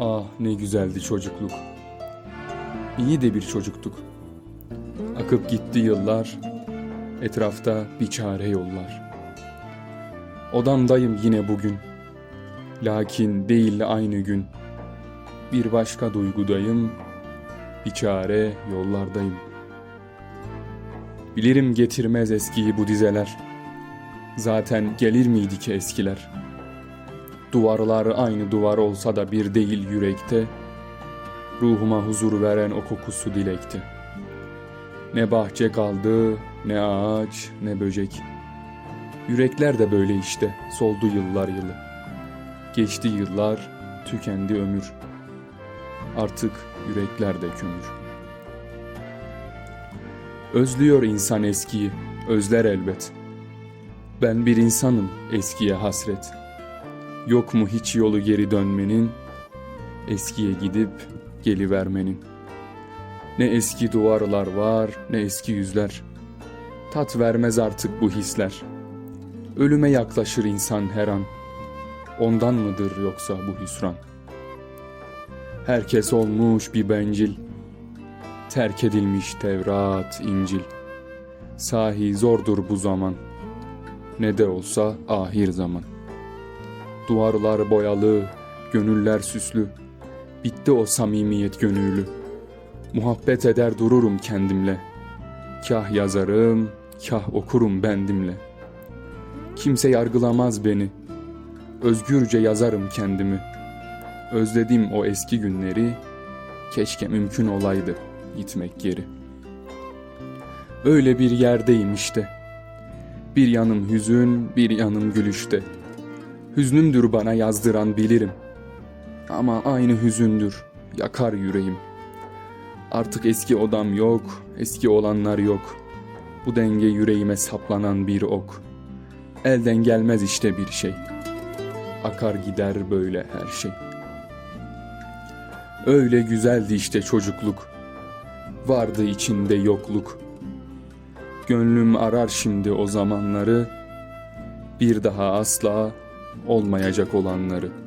Ah ne güzeldi çocukluk. İyi de bir çocuktuk. Akıp gitti yıllar, etrafta bir çare yollar. Odamdayım yine bugün. Lakin değil aynı gün. Bir başka duygudayım, bir çare yollardayım. Bilirim getirmez eskiyi bu dizeler. Zaten gelir miydi ki eskiler? Duvarlar aynı duvar olsa da bir değil yürekte. Ruhuma huzur veren o kokusu dilekte. Ne bahçe kaldı, ne ağaç, ne böcek. Yürekler de böyle işte, soldu yıllar yılı. Geçti yıllar, tükendi ömür. Artık yürekler de kömür. Özlüyor insan eskiyi, özler elbet. Ben bir insanım eskiye hasret. Yok mu hiç yolu geri dönmenin, eskiye gidip gelivermenin. Ne eski duvarlar var, ne eski yüzler. Tat vermez artık bu hisler. Ölüme yaklaşır insan her an. Ondan mıdır yoksa bu hüsran? Herkes olmuş bir bencil. Terk edilmiş Tevrat, İncil. Sahi zordur bu zaman. Ne de olsa ahir zaman. Duvarlar boyalı, gönüller süslü. Bitti o samimiyet gönüllü. Muhabbet eder dururum kendimle. Kah yazarım, kah okurum bendimle. Kimse yargılamaz beni. Özgürce yazarım kendimi. Özledim o eski günleri. Keşke mümkün olaydı gitmek geri. Öyle bir yerdeyim işte. Bir yanım hüzün, bir yanım gülüşte. Hüznümdür bana yazdıran bilirim. Ama aynı hüzündür, yakar yüreğim. Artık eski odam yok, eski olanlar yok. Bu denge yüreğime saplanan bir ok. Elden gelmez işte bir şey. Akar gider böyle her şey. Öyle güzeldi işte çocukluk. Vardı içinde yokluk. Gönlüm arar şimdi o zamanları. Bir daha asla olmayacak olanları.''